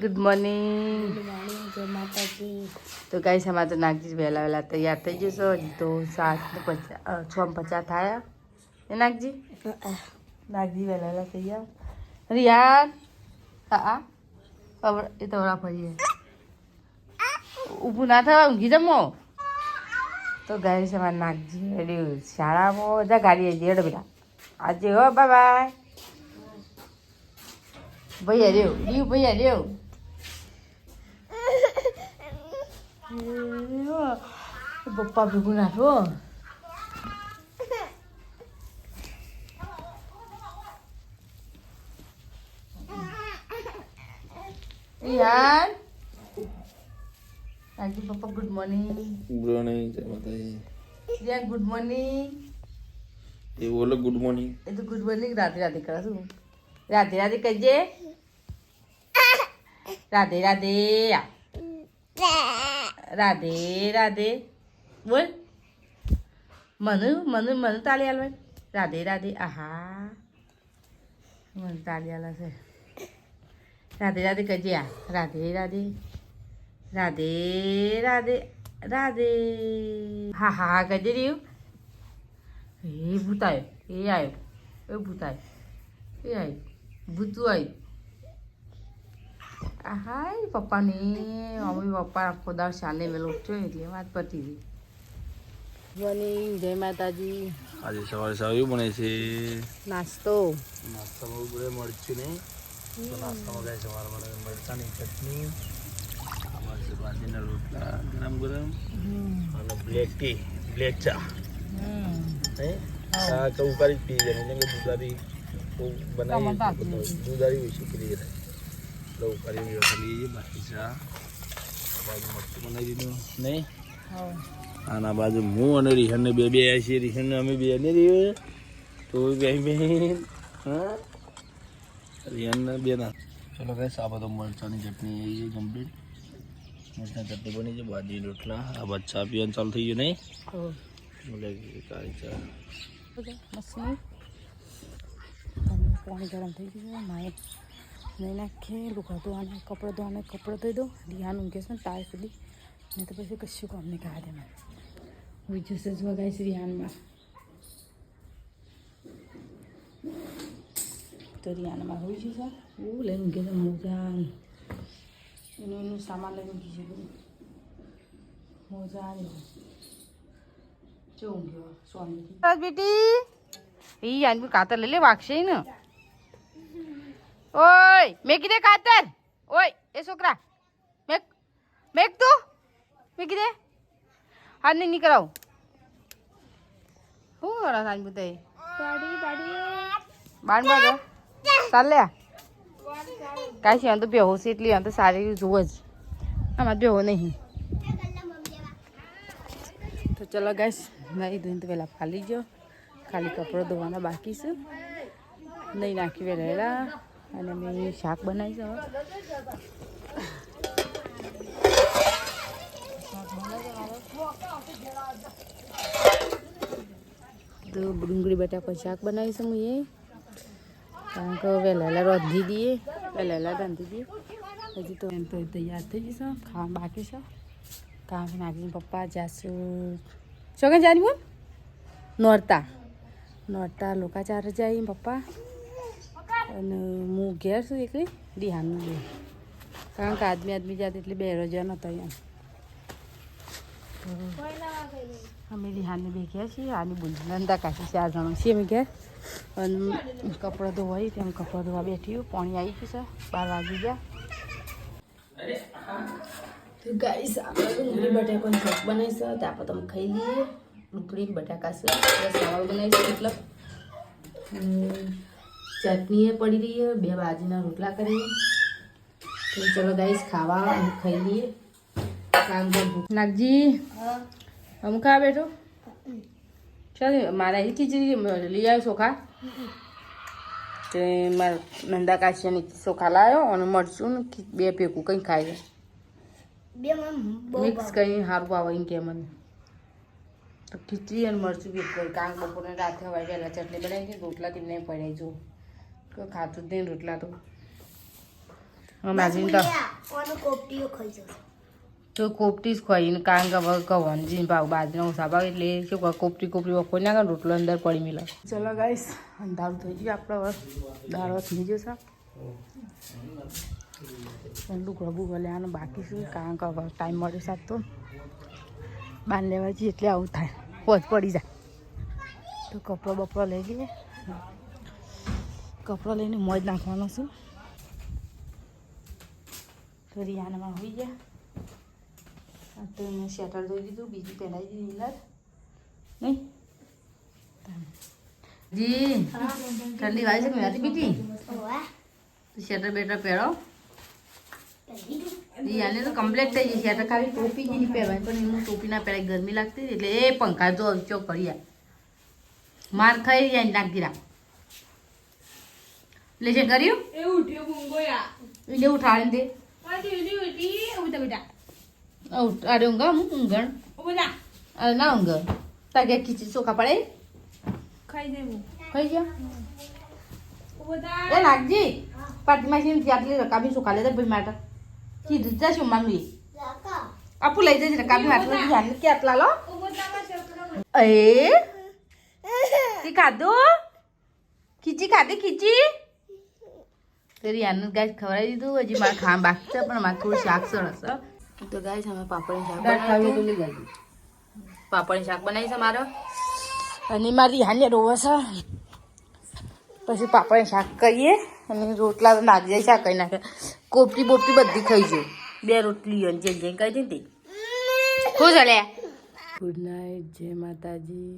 Good morning તો કઈ સમા તો નાગજી વહેલા વહેલા તૈયાર થઈ જશો હજી તો સાત ને પચાસ છ પચાસ થયા. એ નાગજી? નાગજી વહેલા વહેલા તૈયાર. રિયાન હા એ તો વડા ફરીએ. ઊભું ના થવા ઊંઘી જમો. તો ગાઈસ અમારે નાગજી રેડી શાળામાં બધા ગાડી આવી હેડો બેટા આજે હો બાય ભૈયા રેવ. દીવ ભૈયા રેવ. પપ્પા ભેગું નાખો યાર આજે પપ્પા ગુડ મોર્નિંગ ગુડ મોર્નિંગ જય માતાજી યાર ગુડ મોર્નિંગ એ બોલો ગુડ મોર્નિંગ એ તો ગુડ મોર્નિંગ રાધે રાધે કરે શું રાધે રાધે કહેજે રાધે રાધે રાધે રાધે. બોલ. મનુ મનુ મનુ તાળી આલવા. રાધે રાધે. આહા. મનુ તાળી આલે છે. રાધે રાધે કહેજે આ? રાધે રાધે. રાધે રાધે રાધે. હા હા હા કહેજે રહ્યું? એ ભૂતાયો, એ આવ્યો એ ભૂતાયો, એ આવ્યો ભૂતું આવ્યું હાય પપ્પાની. મમ્મી પપ્પા આખો દાળ શાને વેલો ઉઠ્યો એટલે વાત પતી ગઈ. મોર્નિંગ જય માતાજી. આજે સવારે સારું બને છે. નાસ્તો. નાસ્તો બહુ મરચું નહીં. તો નાસ્તામાં ગાય સવારે બને મરચાની ચટણી. અમારે છે રોટલા ગરમ ગરમ. અને બ્લેક ટી બ્લેક ચા. હે? ચા તો પી જાય ને કે દૂધારી બહુ બનાવી દૂધારી ઓછી પી જાય એટલે ઉકાળી લઈ જઈએ બાકી ચા. બાજુ મરચું બનાવી દીધું. નહીં? આના બાજુ હું અને રિહાન બે બે આવ્યા છીએ. રિહાન અમે બે ને રહીએ તો બે બેન હા? રિહાન બે ના. ચલો કઈ આ બધો મરચાની ચટણી આવી છે કમ્પ્લીટ મરચાની ચટણી બની છે બાજરી રોટલા. આ બાદ ચા પીવાનું ચાલુ થઈ ગયું નહીં? બોલે કાળી ચા. પાણી ગરમ થઈ ગયું માએ નહીં નાખીએ લુગા ધોવાને, કપડાં ધોવાને, કપડાં ધોઈ દો ધ્યાન ઊંઘે છે ને તાર સુધી. નહીં તો પછી કશું કામ નહીં દે મને બીજું સજ વગાય રિયાનમાં રિહાનમાં. તો રિયાનમાં હોય છે સર એવું લઈને ઊંઘે છે મોજા એનું એનું સામાન લઈને ઊંઘી છે બધું મોજા જો ઊંઘ્યો સ્વામી બેટી. ઈ આની કાતર લઈ લે, વાગશે ને. ઓય મેકી દે કાતર ઓય એ છોકરા. મેક મેક તું? મેકી દે. હાથ નહીં નીકળાવ. શું કરો સાંજ બધાય બાણ બાજો ચાલ કાંઈ છે તો બેહો છે એટલી આમ તો સારી જુઓ જ. આમાં બેહો નહીં. તો ચલો ગાઈસ નહીં ધોઈને તો પહેલાં ફાલી ગયો. ખાલી કપડો ધોવાના બાકી છે. નહીં નાખી વેરેલા અને મેં શાક બનાવી. તો ડુંગળી બટાકા શાક બનાવીશું હું એ કારણ કે વહેલા રોધી દઈએ. વહેલા રાંધી દઈએ. હજી તો એમ તો તૈયાર થઈ જશે ખાવા બાકી છે. કામ નાખી પપ્પા જાશું શું કે જાની બોલ? નોરતા. નોરતા લોકા જાય પપ્પા. અને હું ઘેર છું એકલી દિહાનું બે. કારણ કે આદમી આદમી જાત એટલે બે રજા નતો એમ. અમે રિહાને બે ઘેર છીએ, આની બુંદી નંદા કાશી ચાર જણા છીએ અમે ઘેર. અને કપડાં ધોવાઈ તેમ કપડાં ધોવા બેઠી પાણી આવી ગયું છે, બાર વાગી ગયા. તો ગાઈસ, આપણે ડુંગળી તો તમે ખાઈ લઈએ. ડુંગળી બટાકા છે સવાલ બનાવી છે એટલે ચટણી એ પડી રહી છે બે બાજરીના રોટલા કરીએ તો ચલો ગાઈસ ખાવા અને ખાઈ લઈએ. કામ કર નાગજી હમ ખા બેઠો? ચાલ મારા એ ખીચડી લઈ આવ્યો ચોખા તે મારા નંદા કાશિયાની ચોખા લાવ્યો અને મરચું ને બે ભેગું કંઈ ખાય મિક્સ કરીને સારું આવે એમ કે મને. તો ખીચડી અને મરચું ભેગું કાંક બપોરને રાત્રે પહેલાં ચટણી બનાવી રોટલા તેમને પડાય જો. કોઈ ખાતું જ નહીં રોટલા તો. માજી તો તો કોપટી જ ખોઈને કારણ કે હવે કવનજી ભાવ બાજરીનો ભાવ એટલે શું કહે કોપટી કોપટી વખો નાખે રોટલો અંદર પડી મિલે. ચલો ગાઈસ અંધારું થઈ ગયું આપણે હવે. દાળો થઈ ગયો સા લુગડો બુગડો લેવાનું બાકી શું કારણ કે હવે ટાઈમ મળે સાત તો. બાર લેવા જઈએ એટલે આવું થાય. પોચ પડી જાય. તો કપડો બપડો લઈ લઈએ. કપડો લઈને મોજ નાખવાનો છું. રિયાનામાં હોઈ ગયા. તો મેં શેટર ધોઈ દીધું બીજું પહેલાવી દીધી ઇલર નહીં? જી, ઠંડી વાય છે નથી પીટી શેટર બેટર પહેરો. રિયાને તો થઈ ગઈ. શેટર ખાલી ટોપી જ પહેરવાની, પણ ટોપી ના પહેરાય, ગરમી લાગતી એટલે એ પંખા જો ચોક કરી માર ખાઈ જાય નાખી રાખ લેશન કર્યું? એને ઉઠાડીને દે. ઉઠ. અરે ઊંઘા હું ઊંઘણ. અરે ના ઊંઘ. તાર કે ખીચડી ચોખા પડે ખાઈ ગયા એ નાખજી પાટીમાં છે આટલી રકાબી ચોખા લેતા ભાઈ માટે કીધું જા શું એ આપુ લઈ જજે રકાબી માટે ધ્યાન કે આટલા લો એ? ખાધું? ખીચી ખાધી ખીચી તેરી આનંદ ગાય ખવડાવી દીધું હજી મારે ખાવા બાકી છે પણ મારે થોડું શાક સરસ છે. તો ગાય અમે પાપડની શાક બનાવ્યું પાપડની શાક બનાવી છે મારો અને મારી હાને રોવે છે પછી પાપડની શાક કરીએ અને રોટલા તો જાય શાક કરી નાખે કોપટી બોપટી બધી ખાઈ જાય બે રોટલી અને જેમ જેમ કહી દીધી ખુશ હલે ગુડ નાઇટ જય માતાજી